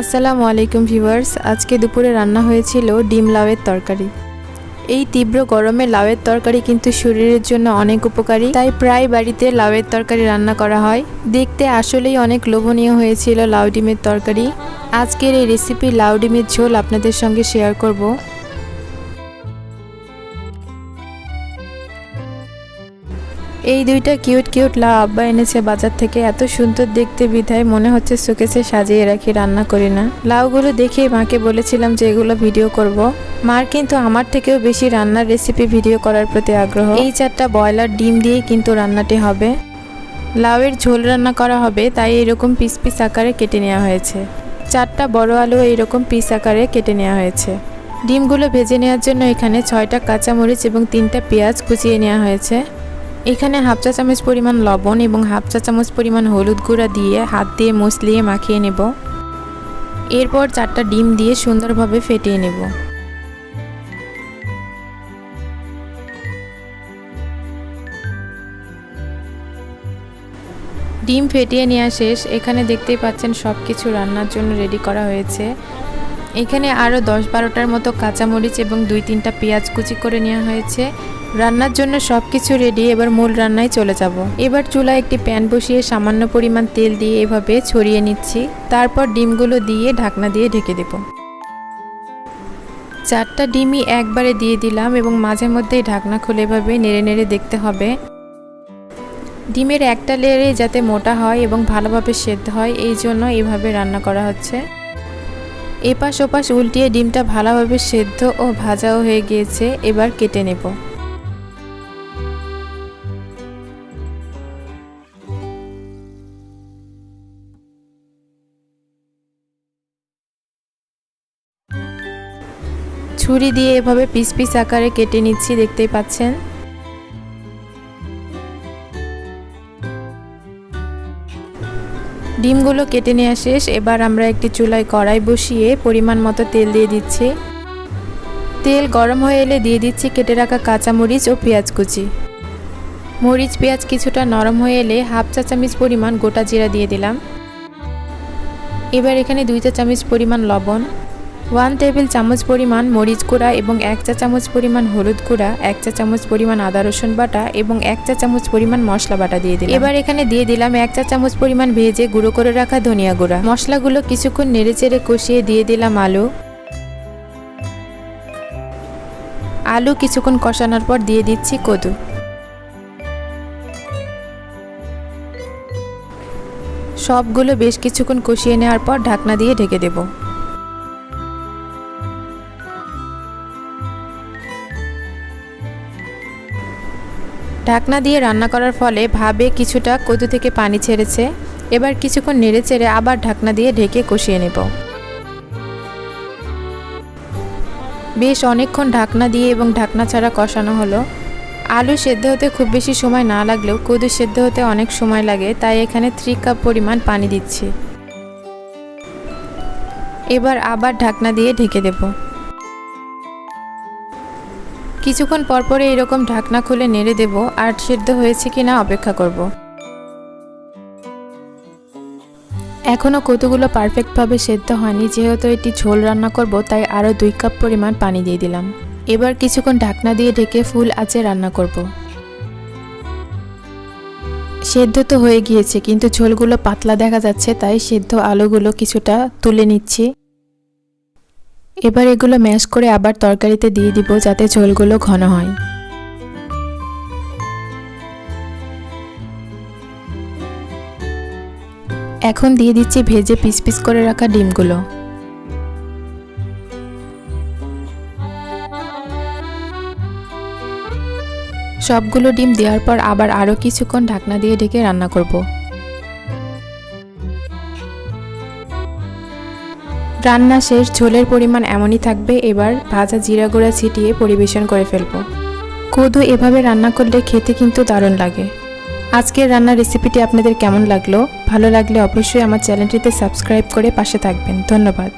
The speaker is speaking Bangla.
আসসালামু আলাইকুম ভিউয়ার্স, আজকে দুপুরে রান্না হয়েছিল ডিম লাউয়ের তরকারি। এই তীব্র গরমে লাউয়ের তরকারি কিন্তু শরীরের জন্য অনেক উপকারী, তাই প্রায় বাড়িতে লাউয়ের তরকারি রান্না করা হয়। দেখতে আসলেই অনেক লোভনীয় হয়েছিল লাউ ডিমের তরকারি। আজকের এই রেসিপি লাউ ডিমের ঝোল আপনাদের সঙ্গে শেয়ার করব। এই দুইটা কিউট কিউট লাউ আব্বা এনেছে বাজার থেকে। এত সুন্দর দেখতে বিধায় মনে হচ্ছে শোকেসে সাজিয়ে রাখি, রান্না করি না। লাউগুলো দেখে মাকে বলেছিলাম যে এগুলো ভিডিও করব। মার কিন্তু আমার থেকেও বেশি রান্নার রেসিপি ভিডিও করার প্রতি আগ্রহ। এই চারটা ব্রয়লার ডিম দিয়েই কিন্তু রান্নাটি হবে। লাউয়ের ঝোল রান্না করা হবে, তাই এরকম পিস পিস আকারে কেটে নেওয়া হয়েছে। চারটা বড় আলু এইরকম পিস আকারে কেটে নেওয়া হয়েছে। ডিমগুলো ভেজে নেওয়ার জন্য এখানে ছয়টা কাঁচামরিচ এবং তিনটা পেঁয়াজ কুচিয়ে নেওয়া হয়েছে। এখানে হাফ চা চামচ পরিমাণ লবণ এবং হাফ চা চামচ পরিমাণ হলুদ গুঁড়া দিয়ে হাত দিয়ে মসলিয়ে মাখিয়ে নেব। এরপর চারটা ডিম দিয়ে সুন্দরভাবে ফেটিয়ে নেব। ডিম ফেটিয়ে নেওয়া শেষ। এখানে দেখতেই পাচ্ছেন সব কিছু রান্নার জন্য রেডি করা হয়েছে। এখানে আরও দশ বারোটার মতো কাঁচামরিচ এবং দুই তিনটা পেঁয়াজ কুচি করে নেওয়া হয়েছে। রান্নার জন্য সব কিছু রেডি এবার মূল রান্নায় চলে যাব। এবার চুলায় একটি প্যান বসিয়ে সামান্য পরিমাণ তেল দিয়ে এভাবে ছড়িয়ে নিচ্ছি। তারপর ডিমগুলো দিয়ে ঢাকনা দিয়ে ঢেকে দেব। চারটা ডিমই একবারে দিয়ে দিলাম এবং মাঝে মধ্যেই ঢাকনা খুলে এভাবে নেড়ে নেড়ে দেখতে হবে। ডিমের একটা লেয়ারে যাতে মোটা হয় এবং ভালোভাবে সেদ্ধ হয়, এই জন্য এইভাবে রান্না করা হচ্ছে। এপাশ ওপাশ উল্টিয়ে ডিমটা ভালোভাবে সেদ্ধ ও ভাজাও হয়ে গিয়েছে, এবার কেটে নেব। ছুরি দিয়ে এভাবে পিস পিস আকারে কেটে নিচ্ছি, দেখতেই পাচ্ছেন? ডিমগুলো কেটে নেওয়া শেষ। এবার আমরা একটি চুলায় কড়াই বসিয়ে পরিমাণ মতো তেল দিয়ে দিচ্ছি। তেল গরম হয়ে এলে দিয়ে দিচ্ছি কেটে রাখা কাঁচামরিচ ও পেঁয়াজ কুচি। মরিচ, পেঁয়াজ কিছুটা নরম হয়ে এলে হাফ চা চামিচ পরিমাণ গোটা জিরা দিয়ে দিলাম। এবার এখানে দুই চা চামিচ পরিমাণ লবণ। ওয়ান টেবিল চামচ পরিমাণ মরিচ গুঁড়া এবং এক চা চামচ পরিমাণ হলুদ গুঁড়া, এক চা চামচ পরিমাণ আদা রসুন বাটা এবং এক চা চামচ পরিমাণ মশলা বাটা দিয়ে দিলাম। এবার এখানে দিয়ে দিলাম এক চা চামচ পরিমাণ ভেজে গুঁড়ো করে রাখা ধনিয়া গুঁড়া। মশলাগুলো কিছুক্ষণ নেড়ে চেড়ে কষিয়ে দিয়ে দিলাম আলু। আলু কিছুক্ষণ কষানোর পর দিয়ে দিচ্ছি কদু। সবগুলো বেশ কিছুক্ষণ কষিয়ে নেওয়ার পর ঢাকনা দিয়ে ঢেকে দেবো। ঢাকনা দিয়ে রান্না করার ফলে ভাবে কিছুটা কদু থেকে পানি ছেড়েছে। এবার কিছুক্ষণ নেড়ে চেড়ে আবার ঢাকনা দিয়ে ঢেকে কষিয়ে নেব। বেশ অনেকক্ষণ ঢাকনা দিয়ে এবং ঢাকনা ছাড়া কষানো হলো। আলু সেদ্ধ হতে খুব বেশি সময় না লাগলেও কদু সেদ্ধ হতে অনেক সময় লাগে, তাই এখানে থ্রি কাপ পরিমাণ পানি দিচ্ছি। এবার আবার ঢাকনা দিয়ে ঢেকে দেবো। কিছুক্ষণ পরপরে এরকম ঢাকনা খুলে নেড়ে দেব আর সেদ্ধ হয়েছে কিনা অপেক্ষা করব। এখনও কতগুলো পারফেক্টভাবে সেদ্ধ হয়নি, যেহেতু এটি ঝোল রান্না করব, তাই আরও দুই কাপ পরিমাণ পানি দিয়ে দিলাম। এবার কিছুক্ষণ ঢাকনা দিয়ে ঢেকে ফুল আঁচে রান্না করব। সেদ্ধ তো হয়ে গিয়েছে, কিন্তু ঝোলগুলো পাতলা দেখা যাচ্ছে, তাই সেদ্ধ আলুগুলো কিছুটা তুলে নিচ্ছি। এবার এগুলো ম্যাশ করে আবার তরকারিতে দিয়ে দিব যাতে ঝোলগুলো ঘন হয়। এখন দিয়ে দিচ্ছি ভেজে পিস পিস করে রাখা ডিমগুলো। সবগুলো ডিম দেওয়ার পর আবার আরও কিছুক্ষণ ঢাকনা দিয়ে ঢেকে রান্না করব। রান্না শেষ, ঝোলের পরিমাণ এমনই থাকবে, এবার ভাজা জিরা গুঁড়া ছিটিয়ে পরিবেশন করে ফেলব। কদু এভাবে রান্না করলে খেতে কিন্তু দারুণ লাগে। আজকের রান্নার রেসিপিটি আপনাদের কেমন লাগল? ভালো লাগলে অবশ্যই আমার চ্যানেলটিতে সাবস্ক্রাইব করে পাশে থাকবেন। ধন্যবাদ।